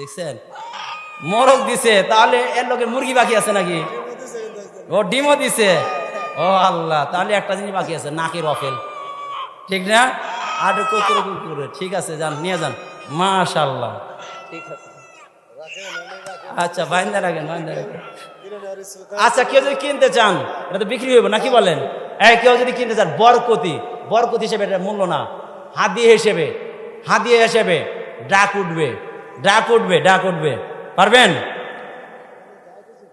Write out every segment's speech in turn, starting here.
দেখছেন? মোরগ দিছে, তাহলে এর লোকে মুরগি বাকি আছে নাকি? ও ডিমও দিছে। ও আল্লাহ, তাহলে একটা জিনিস বাকি আছে, নাকের অফেল। ঠিক না? আর কুকুর কুকুরে ঠিক আছে, যান, নিয়ে যান। মাশাল্লাহ ঠিক আছে আচ্ছা বাইন্দা রাখেন বাইন্দা রাখেন। আচ্ছা কেউ যদি কিনতে চান, এটা তো বিক্রি হইব, নাকি বলেন? এই, কেউ যদি কিনতে চান, বরকতি। বরকতি হিসেবে এটা মূল্য না। হাদিয়ে হিসেবে হাদিয়ে হিসেবে, ডাক উঠবে। ডাক উঠবে ডাক উঠবে। পারবেন?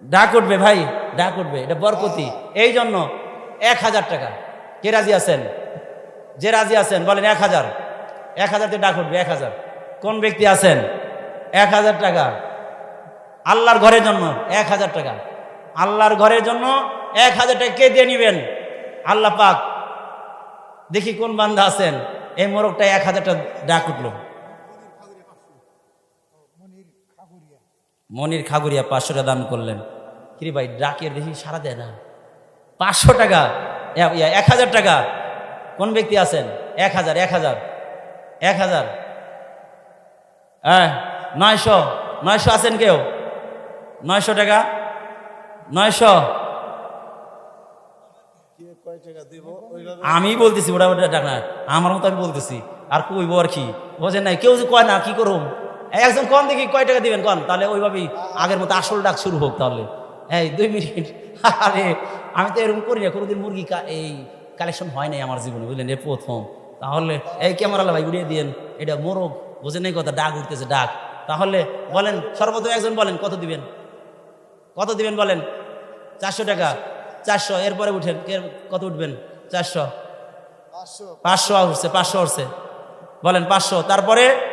ডাক উঠবে ভাই, ডাক উঠবে, এটা বরকতি। এই জন্য এক হাজার টাকা। কে রাজি আছেন? যে রাজি আছেন, বলেন এক হাজার। এক হাজারতে ডাক উঠবে, এক হাজার। কোন ব্যক্তি আছেন? এক হাজার টাকা। আল্লাহর ঘরের জন্য এক হাজার টাকা। আল্লাহর ঘরের জন্য এক হাজার টাকা কে দিয়ে নিবেন? আল্লাহ পাক। দেখি কোন বান্ধা আছেন। এই মোরগটা এক হাজারটা ডাক উঠল। মনির খাগুরিয়া পাঁচশো টাকা দান করলেন। কিরে ভাই, ডাকের দেখি সারা দেয় না। পাঁচশো টাকা? এক হাজার টাকা। কোন ব্যক্তি আছেন? এক হাজার এক হাজার। এক হাজার। হ্যাঁ নয়শো। নয়শো আছেন কেউ? নয়শো টাকা? নয়শো। আমি বলতেছি, ওটা ওটা টাকা আমার মতো আমি বলতেছি। আর কইব আর কি? বোঝেন নাই, কেউ যে কয় না, কি করুম? একজন কন দেখি কয় টাকা দিবেন? কন। তাহলে ওইভাবেই আগের মতো আসল ডাক শুরু হোক তাহলে। এই দুই মিনিট। আরে আমি তো এরকম করি না। কোনোদিন মুরগি এই কালেকশন হয় নাই আমার জীবনে বুঝলেন? এ প্রথম। তাহলে এই ক্যামেরা ভাই উড়িয়ে দিয়েন। এটা মোরগ বোঝেন নাই কথা? ডাক উঠতেছে ডাক। তাহলে বলেন সর্বপ্রথম একজন বলেন কত দিবেন? কত দিবেন বলেন? চারশো টাকা। চারশো এরপরে উঠেন। কত উঠবেন? চারশো। পাঁচশো। উঠছে পাঁচশো উঠছে বলেন পাঁচশো। তারপরে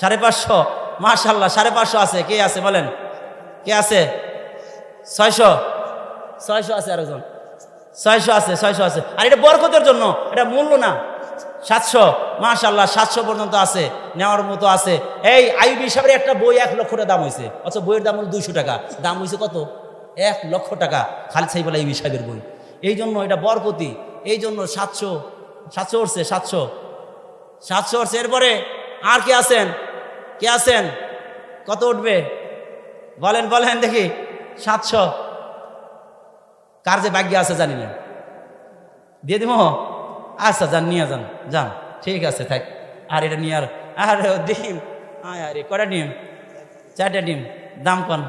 সাড়ে পাঁচশো? মাশাল্লাহ সাড়ে পাঁচশো আছে। কে আছে বলেন? কে আছে? ছয়শো? ছয়শো আছে আরেকজন। ছয়শো আছে ছয়শো আছে। আর এটা বরকতের জন্য, এটা মূল্য না। সাতশো? মাশাল্লাহ সাতশো পর্যন্ত আছে। নেওয়ার মতো আছে। এই আইবি সাহেবের একটা বই এক লক্ষ টাকা দাম হয়েছে। অথচ বইয়ের দাম হলো দুইশো টাকা। দাম হয়েছে কত? এক লক্ষ টাকা। খালিদ সাহেব আইবি সাহেবের বই। এই জন্য এটা বরকতি। এই জন্য সাতশো সাতশো উঠছে, সাতশো। সাতশো উঠছে। এরপরে আর কে আছেন? কে আছেন? কত উঠবে? বলেন বলেন দেখি, সাতশো। কার যে ভাগ্য আছে জানি না। দিয়ে দিব? আচ্ছা যান, নিয়ে যান যান। ঠিক আছে, থাক। আর এটা নিয়ে আর আর ডিম। আরে কটা ডিম? চারটা ডিম। দাম কন?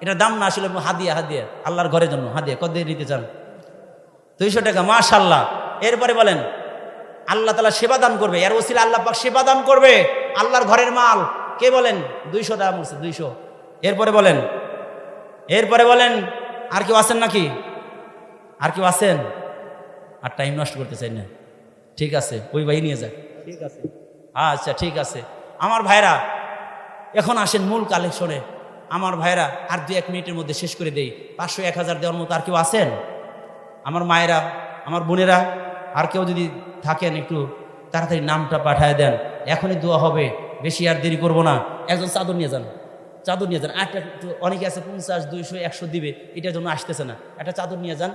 এটা দাম না আসলে হাদিয়া হাদিয়া। আল্লাহর ঘরের জন্য হাদিয়া। কত দিয়ে নিতে চান? দুইশো টাকা মাশাল্লাহ এরপরে বলেন, আল্লাহ তালা সেবা দান করবে। এর ওসিলা আল্লাহ পাক সেবা দান করবে। আল্লাহর ঘরের মাল। কে বলেন? দুইশো টাকা বলছে দুইশো। এরপরে বলেন এরপরে বলেন আর কেউ আছেন নাকি? আর কেউ আছেন? আর টাইম নষ্ট করতে চাই না। ঠিক আছে ওই ভাই নিয়ে যাক। ঠিক আছে। আচ্ছা ঠিক আছে। আমার ভাইরা এখন আসেন মূল কালেকশনে। আমার ভাইরা আর দু এক মিনিটের মধ্যে শেষ করে দেই। পাঁচশো এক হাজার দেওয়ার মতো আর কেউ আছেন? আমার মায়েরা আমার বোনেরা আর কেউ যদি থাকেন একটু তাড়াতাড়ি নামটা পাঠায় দেন। এখনই দোয়া হবে। বেশি আর দেরি করব না। একজন চাদর নিয়ে যান। চাদর নিয়ে যান। একটা, অনেকে আছে পঞ্চাশ, দুইশো, একশো দিবে। এটার জন্য আসতেছে না। একটা চাদর নিয়ে যান।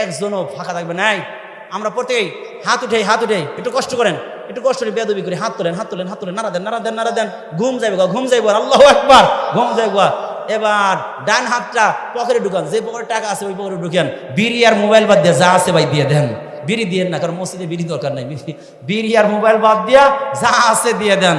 একজনও ফাঁকা থাকবে। নাই। আমরা প্রত্যেকেই হাত উঠে হাত উঠে একটু কষ্ট করেন। একটু কষ্ট করে বেদবি করে হাত তোলেন হাত তোলেন হাত তোলেন। নাড়া দেন নাড়া দেন নাড়া দেন। ঘুম যাইব ঘুম যাইব আল্লাহ একবার ঘুম যাইব। এবার ডান হাতটা পকেটে ঢুকান। যে পকেটে টাকা আছে ওই পকেটে ঢুকান। বিড়ি আর মোবাইল বাদ দিয়ে যা আছে ভাই দিয়ে দেন। বিড়ি দিয়ে না, কারণ মসজিদে বিড়ি দরকার নাই। বিড়ি আর মোবাইল বাদ দিয়া যা আছে দিয়ে দেন।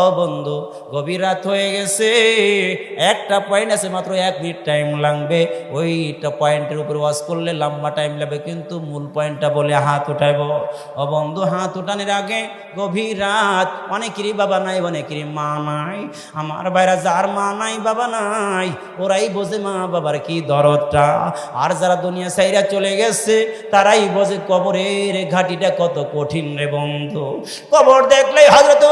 ও বন্ধু গভীর রাত হয়ে গেছে। একটা পয়েন্ট আছে, মাত্র এক মিনিট টাইম লাগবে। ওইটা পয়েন্টের উপর ওয়াজ করলে লম্বা টাইম লাগবে, কিন্তু মূল পয়েন্টটা বলে হাত উঠাইব। ও বন্ধু হাত উঠানোর আগে গভীর রাত। অনেকেরই বাবা নাই, অনেকেরই মা নাই। আমার বাইরা যার মা নাই, বাবা নাই, ওরাই বোঝে মা বাবার কি দরদটা। আর যারা দুনিয়া সাইরা চলে গেছে, তারাই বোঝে কবরের ঘাটিটা কত কঠিন রে বন্ধু। কবর দেখলে হজরত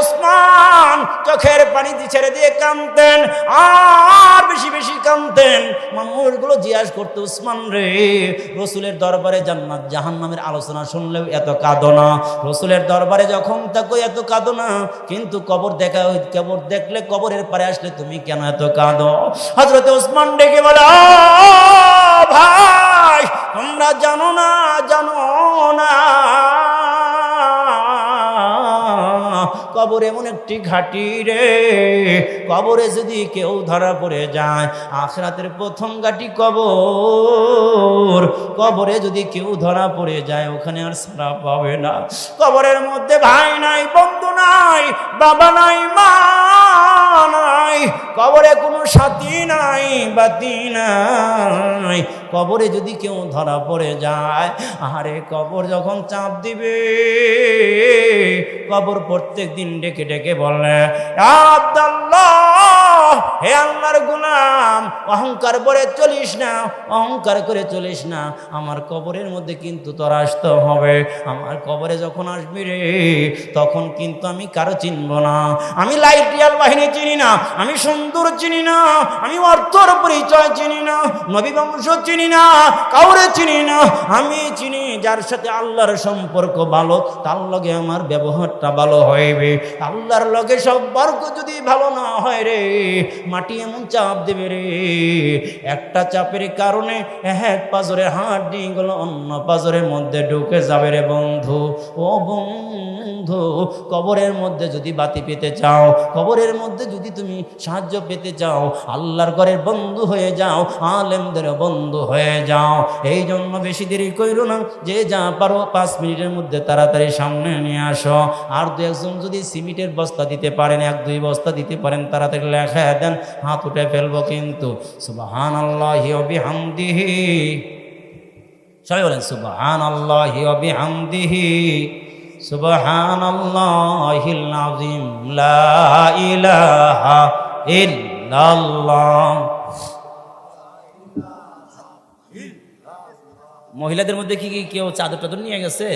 উসমান চোখের পানি ছেড়ে দিয়ে কামতেন আর বেশি বেশি কামতেন মানুষগুলো জিজ্ঞাসা করতো, উসমান রে, রসুলের দরবারে জান্নাত, জাহান্নামের আলোচনা শুনলেও এত কাঁদো না? রসুলের দরবারে যখন থাকো এত কাঁদো না, কিন্তু কবর দেখা ওই কবর দেখলে কবরের পারে আসলে তুমি কেন এত কাঁদো? হজরত উসমান ডেকে বলে ভাই, তোমরা জানো না জানো না। কবর এমন একটি ঘাটি রে। কবরে যদি কেউ ধরা পড়ে যায়, আখরাতের প্রথম ঘাটি কবর। কবরে যদি কেউ ধরা পড়ে যায়, ওখানে আর সারা পাবে না। কবরের মধ্যে ভাই নাই, বন্ধু নাই, বাবা নাই, মা কবরে কোনো সাথী নাই, বাতি নাই। কবরে যদি কেউ ধরা পড়ে যায় আরে কবর যখন চাপ দিবে, কবর প্রত্যেক দিন ডেকে ডেকে বললে, আব্দাল্লাহ হে আল্লাহর গুলাম, অহংকার করে চলিস না, অহংকার করে চলিস না। আমার কবরের মধ্যে কিন্তু তোর আসতে হবে। আমার কবরে যখন আসবি রে, তখন কিন্তু আমি কারও চিনব না। আমি লাইটিয়াল বাহিনী চিনি না, আমি সুন্দর চিনি না, আমি অর্থর পরিচয় চিনি না, নবী বংশ চিনি না, কাউরে চিনি না। আমি চিনি যার সাথে আল্লাহর সম্পর্ক ভালো, তার লগে আমার ব্যবহারটা ভালো হইবে। আল্লাহর লগে সম্পর্ক যদি ভালো না হয় রে মাটি এমন চাপ দেবে রে। একটা চাপের কারণে এক পাজরে হাত ডিগুলো অন্য পাজরের মধ্যে ঢুকে যাবে রে বন্ধু। ও বন্ধু, কবরের মধ্যে যদি বাতি পেতে চাও, কবরের মধ্যে যদি তুমি সাহায্য পেতে চাও, আল্লাহর ঘরের বন্ধু হয়ে যাও, আলেমদের বন্ধু হয়ে যাও। এই জন্য বেশি দেরি কইরো না, যে যা পারো পাঁচ মিনিটের মধ্যে তাড়াতাড়ি সামনে নিয়ে আসো। আর দু একজন যদি সিমেন্টের বস্তা দিতে পারেন, এক দুই বস্তা দিতে পারেন, তাড়াতাড়ি লেখা দেন হাত উঠে ফেলব কিন্তু সুবাহান আল্লাহ হামদিহি সবাই বলেন সুবাহান আল্লাহ বিহামদিহি। সুবহান আল্লাহিল আযীম। লা মহিলাদের মধ্যে কি কি কেউ চাদর টাদর নিয়ে গেছে?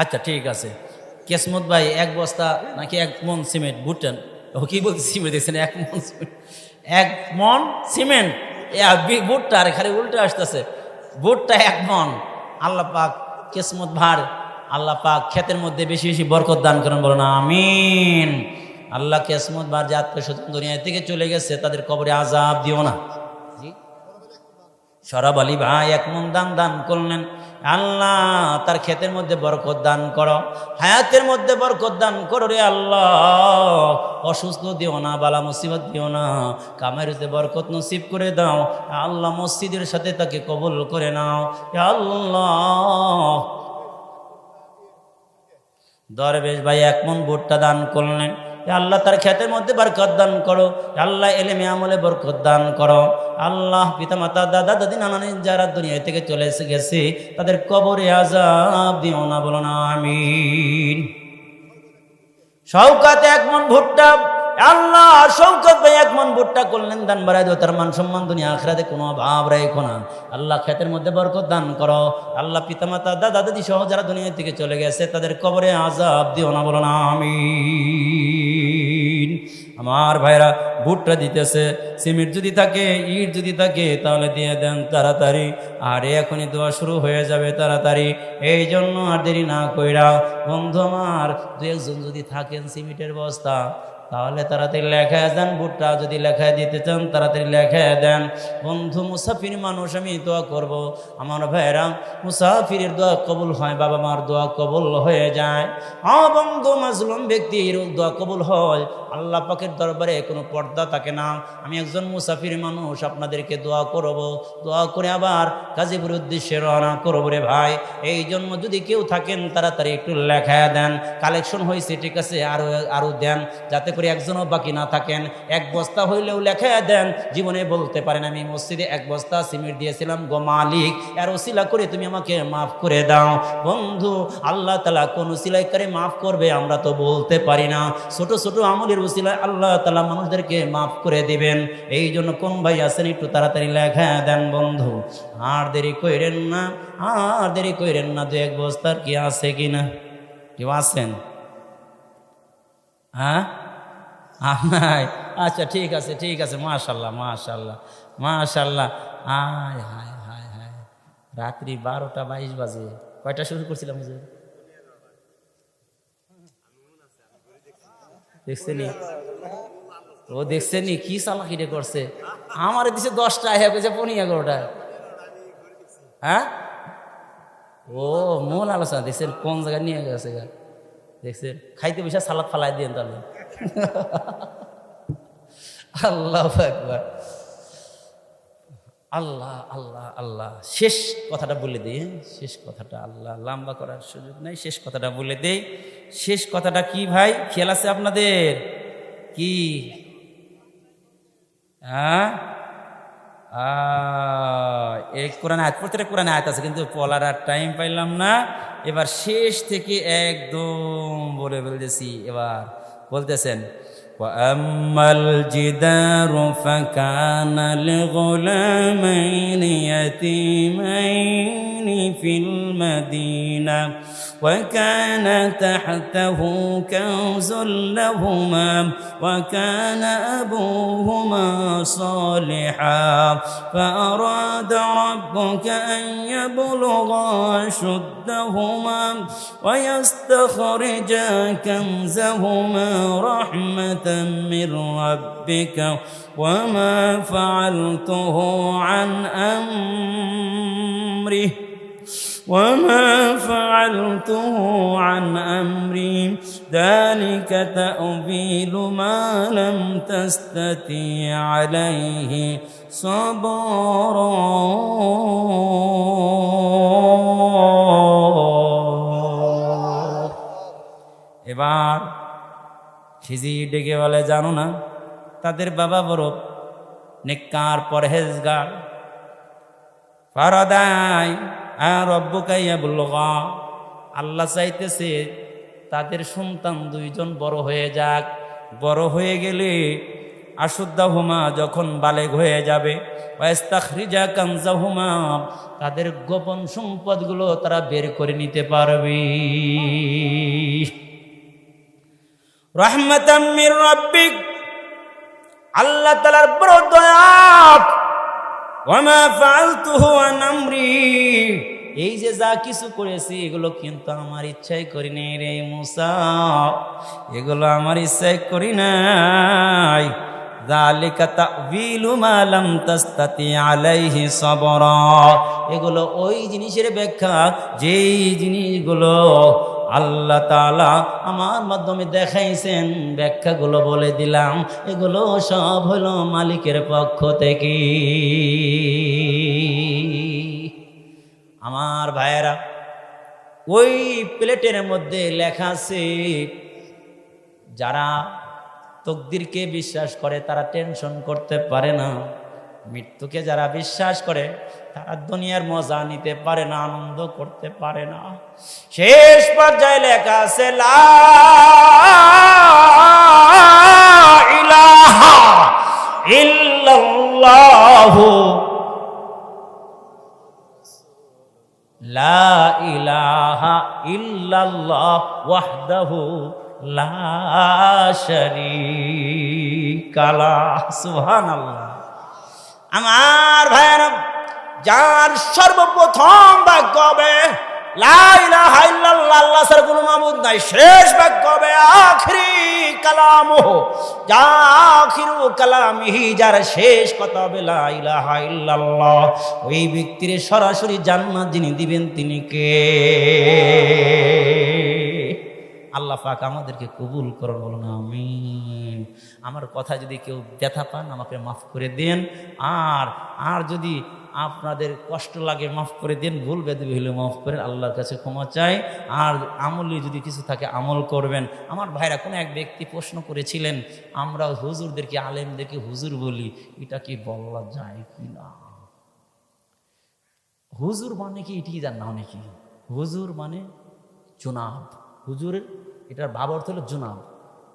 আচ্ছা ঠিক আছে। কেসমত ভাই, এক বস্তা নাকি এক মন সিমেন্ট? ভুট্টান ও কি বলছে, সিমেন্ট দেখছেন এক মন সিমেন্ট? এক মন সিমেন্ট? ভুট্টা, আর খালি উল্টে আসতেছে। ভুট্টা এক মন। আল্লাহ পাক কেসমত ভার, আল্লাহ পাক ক্ষেতের মধ্যে বেশি বেশি বরকত দান করেন বলো না আমিন। আল্লাহ কেসমত ভার যে আত্মীয় দুনিয়া থেকে চলে গেছে, তাদের কবরে আজাব দিও না। সরাব আলী ভাই, এক মন দান দান করলেন। আল্লাহ, তার ক্ষেতের মধ্যে বরকত দান করো। হায়াতের মধ্যে বরকত দান করো রে আল্লাহ। অসুস্থ দিও না, বালা মুসিবত দিও না। কামের হতে বরকত নসিব করে দাও। আল্লাহ, মসজিদের সাথে তাকে কবল করে নাও। আল্লাহ। দরবেশ ভাই, এক মন ভুট্টা দান করলেন। আল্লাহ, তার ক্ষেতের মধ্যে বরকত দান করো। আল্লাহ, এলেমে আমলে বরকত দান করো। আল্লাহ পিতা মাতা দাদা, দাদি, নানানি, যারা দুনিয়া থেকে চলে এসে গেছে, তাদের কবরে আজাব দিও না, বলো না, আমিন। সৌকাতে এক মন ভুট্টা আল্লাহ শৌকত ভাই এক মন ভুট্টা করলেন, দান বাড়াই দিও, তার মান সম্মান দুনিয়া আখরাতে কোনো ভাব রেখো না। আল্লাহ ক্ষেতের মধ্যে বরকত দান করো। আল্লাহ পিতামাতা দাদা দাদি সহ যারা দুনিয়া থেকে চলে গেছে, তাদের কবরে আজাব দিও না, বলো না, আমিন। আমার ভাইরা, ভুট্টা দিতেছে, সিমেন্ট যদি থাকে, ইট যদি থাকে, তাহলে দিয়ে দেন তাড়াতাড়ি। আর, এখনই দোয়া শুরু হয়ে যাবে তাড়াতাড়ি। এই জন্য আর দেরি না কইরা, বন্ধু আমার, দু একজন যদি থাকেন সিমেন্টের বস্তা তাহলে তাড়াতাড়ি লেখা দেন, বুটটা যদি লেখা দিতে চান, তাড়াতাড়ি লেখা দেন। বন্ধু মুসাফির মানুষ, আমি দোয়া করব। আমার ভাইরা, মুসাফিরের দোয়া কবুল হয়, বাবা মার দোয়া কবুল হয়ে যায়। আ বন্ধু, মাজলুম ব্যক্তির দোয়া কবুল হয়। আল্লাহ পাকের দরবারে কোনো পর্দা থাকে না। আমি একজন মুসাফির মানুষ, আপনাদেরকে দোয়া করব। দোয়া করে আবার গাজীপুর উদ্দেশ্যে রওনা করব রে ভাই। এই জন্য যদি কেউ থাকেন, তাড়াতাড়ি একটু লেখা দেন। কালেকশন হয়েছে, ঠিক আছে আরও আরও দেন। যাতে করে একজনও বাকি না থাকেন। এক বস্তা হইলেও লেখা দেন, জীবনে বলতে পারেন, আমি মসজিদে এক বস্তা সিমেন্ট দিয়েছিলাম, গো মালিক, এর ওসিলা করে তুমি আমাকে মাফ করে দাও। বন্ধু, আল্লাহ তালা কোন সিলাই করে মাফ করবে আমরা তো বলতে পারি না। ছোট ছোট আমলের ওসিলায় আল্লাহ তালা মানুষদেরকে মাফ করে দিবেন। এই জন্য কোন ভাই আছেন একটু তাড়াতাড়ি লেখা দেন, বন্ধু। আর দেরি কইরেন না, আর দেরি কইরেন না দু এক বস্তার কি আছে কি না কেউ আছেন? হ্যাঁ? নাই আচ্ছা ঠিক আছে ঠিক আছে, মাশাল্লাহ মাশাল্লাহ মাশাল্লাহ। হায় হায় হায় হায়। রাত্রি বারোটা বাইশ বাজে। কয়টা শুরু করছিলাম হুজুর? দেখছেনি? ও দেখছেনি? কি চালাকিটা করছে? আমার দিছে দশটা হ্যাঁ পেয়েছে পনেরো এগারোটা। হ্যাঁ? ও, মূল আলোচনা দেখছেন কোন জায়গায় নিয়ে গেছে গা? দেখছেন খাইতে বসে সালাদ ফালাই দিন তাহলে আল্লাহ একবার। আল্লাহ আল্লাহ আল্লাহ। শেষ কথাটা বলে দিই হ্যাঁ? শেষ কথাটা আল্লাহ। লম্বা করার সুযোগ নেই, শেষ কথাটা বলে দেই। শেষ কথাটা কি ভাই? খেয়াল আছে আপনাদের? কি? হ্যাঁ? এই কোরআন আয়াত প্রত্যেকটা কোরআন আয়াত আছে কিন্তু পলার আর টাইম পাইলাম না এবার শেষ থেকে একদম বলে বলতেছি এবার বলতেছেন وأما الجدار فكان لغلامين يتيمين في المدينة وكان تحته كنز لهما وكان أبوهما صالحا فأراد ربك أن يبلغا أشدهما ويستخرجا كنزهما رحمة من ربك وما فعلته عن أمره وما فعلته عن أمري ذلك تأويل ما لم تستطيع عليه صبرا এবার খিজি ডেকে বলে জানো না তাদের বাবা বড় নেককার পরহেজগার ফারাদাই বলল আল্লাহ চাইতেছে তাদের সন্তান দুইজন বড় হয়ে যাক। বড় হয়ে গেলে আশুদ্দাহুমা যখন বালেগ হয়ে যাবে, ওয়াস্তাখরিজা কানজাহুমা, তাদের গোপন সম্পদগুলো তারা বের করে নিতে পারবে। রহমতাম মির রব্বিক। আল্লাহ তালার বড় দয়া এই যে যা কিছু করেছি, এগুলো কিন্তু আমার ইচ্ছাই করি নাই রে মুসা। এগুলো আমার ইচ্ছাই করি নাই। এগুলো ওই জিনিসের ব্যাখ্যা, যেই জিনিসগুলো আল্লাহ তাআলা আমার মাধ্যমে দেখাইছেন, ব্যাখ্যাগুলো বলে দিলাম। এগুলো সব হলো মালিকের পক্ষ থেকে। আমার ভাইয়েরা, ওই প্লেটের মধ্যে লেখা আছে, যারা তকদিরকে বিশ্বাস করে তারা টেনশন করতে পারে না। মৃত্যুকে যারা বিশ্বাস করে, তারা দুনিয়ার মজা নিতে পারে না, আনন্দ করতে পারে না। শেষ পর্যায়ে লেখা আছে ইল্লাল্লাহু। লা ইলাহা ইল্লাল্লাহ ওয়াহদাহু লা আমার ভাইয়েরা যার সর্বপ্রথম ভাগ্য হবে মাবুদ নাই। শেষ বাক্য হবে আখরি কালামুহ, যা আখিরু কালামিহি, যার শেষ কথা হবে লা ইলাহা ওই ব্যক্তির সরাসরি জান্নাত যিনি দিবেন, তিনি কে? আল্লাহ পাক আমাদেরকে কবুল করুন, বলুন আমিন। আমার কথা যদি কেউ ব্যথা পান, আমাকে মাফ করে দেন। আর আর যদি আপনাদের কষ্ট লাগে, মাফ করে দেন। ভুল বেদবি হলে মাফ করেন, আল্লাহর কাছে ক্ষমা চাই। আর আমলি যদি কিছু থাকে, আমল করবেন। আমার ভাইরা, কোনো এক ব্যক্তি প্রশ্ন করেছিলেন, আমরা হুজুরদেরকে, আলেমদেরকে হুজুর বলি, এটা কি বলা যায় কি না হুজুর মানে কি? এটি জান না অনেকে হুজুর মানে জুনাব। হুজুরের, এটার ভাব অর্থ হলো জুনাব।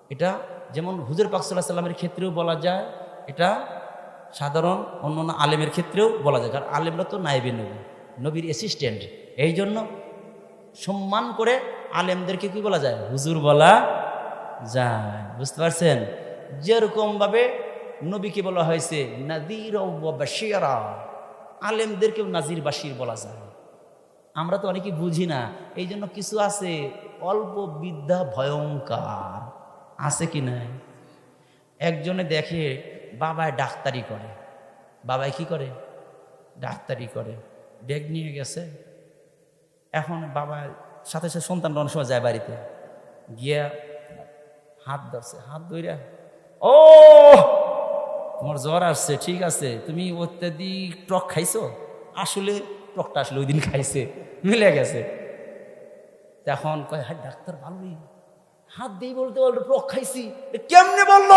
এটা যেমন হুজুর পাক সাল্লাহ সাল্লামের ক্ষেত্রেও বলা যায়, এটা সাধারণ অন্য অন্য আলেমের ক্ষেত্রেও বলা যায়, কারণ আলেমরা তো নাইবে নবী, নবীর অ্যাসিস্ট্যান্ট এই জন্য সম্মান করে আলেমদেরকে কি বলা যায়? হুজুর বলা যায়। বুঝতে পারছেন? যেরকমভাবে নবীকে বলা হয়েছে নাদির বাসিয়ারা আলেমদেরকেও নাজির বাসির বলা যায়। আমরা তো অনেকে বুঝি না এই জন্য কিছু আছে অল্প বিদ্যা ভয়ঙ্কর। আছে কি নাই? একজনে দেখে বাবায় ডাক্তারি করে। বাবায় কি করে? ডাক্তারি করে। ব্যাগ নিয়ে গেছে। এখন বাবা সাথে সাথে সন্তানরা অনেক সময় যায় বাড়িতে। গিয়া হাত ধরছে। হাত ধইরা, ও, তোমার জ্বর আসছে, ঠিক আছে। তুমি অত্যাধিক টক খাইছো? আসলে, টকটা আসলে ওই দিন খাইছে। মিলে গেছে। তখন কয় হ্যাঁ ডাক্তার ভালোই। হাত দিয়ে বলতে বলতে টক খাইছি। কেমনে বলল?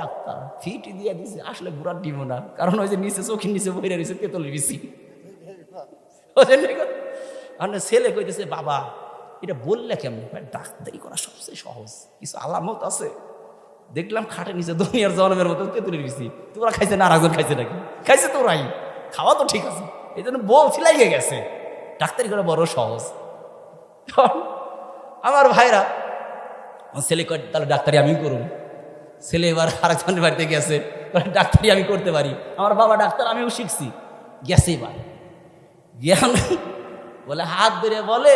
ডাক্তার ফিট দিয়ে দিছে। আসলে বুড়ার ডিম না। কারণ ওই যে নিচে, চোখের নিচে বইরে রয়েছে, তেতল বেশি আর ছেলে কইতেছে, বাবা, এটা বললে কেমন? ডাক্তারি করা সবচেয়ে সহজ। কিছু আলামত আছে? দেখলাম খাটে নিচে দুনিয়ার জন্মের মতো তেঁতুলের বেশি তোরা খাইছে না আর একজন খাইছে নাকি? খাইছে তোরাই খাওয়া তো ঠিক আছে। এই জন্য বলছি লাগিয়ে গেছে। ডাক্তারি করা বড় সহজ। আমার ভাইরা আমার ছেলে কয়, তাহলে ডাক্তারি আমি করুন ছেলে এবার আরেকজনের বাড়িতে গেছে ডাক্তারি আমি করতে পারি। আমার বাবা, ডাক্তার, আমিও শিখছি। গেছে এবার। জ্ঞান বলে, হাত ধরে বলে,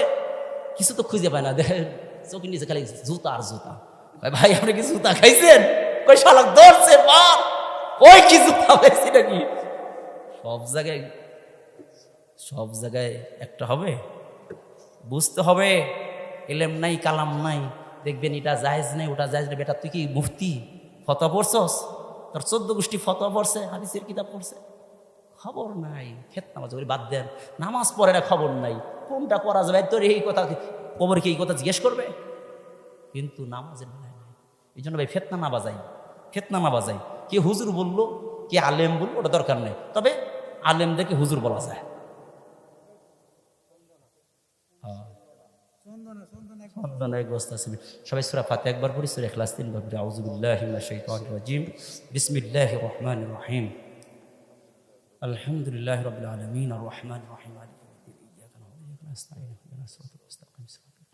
কিছু তো খুঁজে পায় না। দেখে চোখের নিচে খালি জুতা আর জুতা। ভাই, আপনি কি জুতা খাইছেন? কই শালাক, ধরছে, বাপ! ওই কি জুতা নাকি সব জায়গায় সব জায়গায় একটা হবে। বুঝতে হবে, এলেম নাই, কালাম নাই। দেখবেন এটা জায়েজ নেই, ওটা জায়েজ নেই। বেটা, তুই কি মুফতি? ফতোয়া পড়ছস? তোর চোদ্দ গোষ্ঠী ফতোয়া পড়ছে, হাদিসের কিতাব পড়ছে। খবর নাই, খেত নামাজ ওই বাদ দেন। নামাজ পড়ে না, খবর নাই। কোনটা করা যাবে তোর এই কথা কবরকে এই কথা জিজ্ঞেস করবে? কিন্তু নামাজের বেলায় নাই। এই জন্য ভাই, ফেতনা না বাজাই। ফেতনা না বাজাই। কে হুজুর বলল, কে আলেম বলল, ওটা দরকার নেই। তবে আলেম দেখে হুজুর বলা যায়। সন্তান এক বস্তা আছে সবাই সুরা ফাতে একবার পড়ি সুরা এখলাস তিনবার পড়ি আউযুবিল্লাহি মিনাশ শাইতানির রাজিম বিসমিল্লাহির রহমানির রহিম আলহামদুলিল্লাহি রাব্বিল আলামিন আর রহমানির রহিম মালিকি ইয়াউমিদ্দিন ইyyaka না'বুদু ওয়া ইyyaka নাস্তাঈন ইহদিনাস সিরাতাল মুস্তাকিম সিরাতাল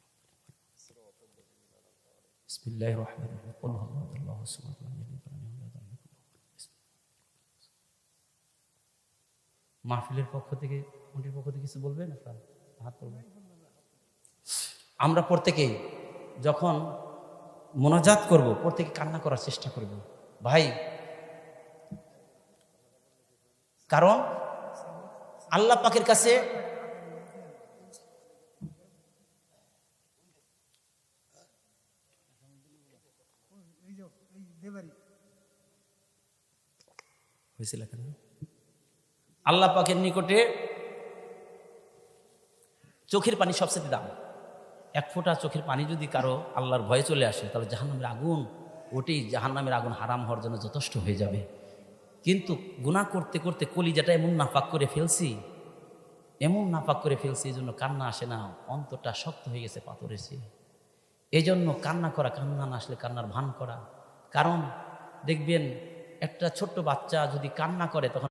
বিসমিল্লাহির রহমানির রহিম কুল হুয়াল্লাহু আল্লাহু সামাদ লাম ইয়ালিদ ওয়া লাম ইউলাদ ওয়া লাম ইয়াকুল লাহু মাহফিলের পক্ষ থেকে মন্ডির পক্ষ থেকে কিছু বলবেন আপনার হাত তুলবেন আমরা প্রত্যেকেই যখন মোনাজাত করব, প্রত্যেকে কান্না করার চেষ্টা করব। ভাই, কারণ আল্লাহ পাকের কাছে হয়েছিল আল্লাহ পাকের নিকটে চোখের পানি সবচেয়ে দাম। এক ফোঁটা চোখের পানি যদি কারও আল্লাহর ভয়ে চলে আসে, তাহলে জাহান্নামের আগুন ওটাই জাহান্নামের আগুন হারাম হওয়ার জন্য যথেষ্ট হয়ে যাবে। কিন্তু গুনাহ করতে করতে কলিজাটা এমন নাপাক করে ফেলছি, এমন নাপাক করে ফেলছি, এই জন্য কান্না আসে না, অন্তরটা শক্ত হয়ে গেছে পাথরের চেয়ে। এই জন্য কান্না করা, কান্না না আসলে কান্নার ভান করা। কারণ দেখবেন, একটা ছোট্ট বাচ্চা যদি কান্না করে, তখন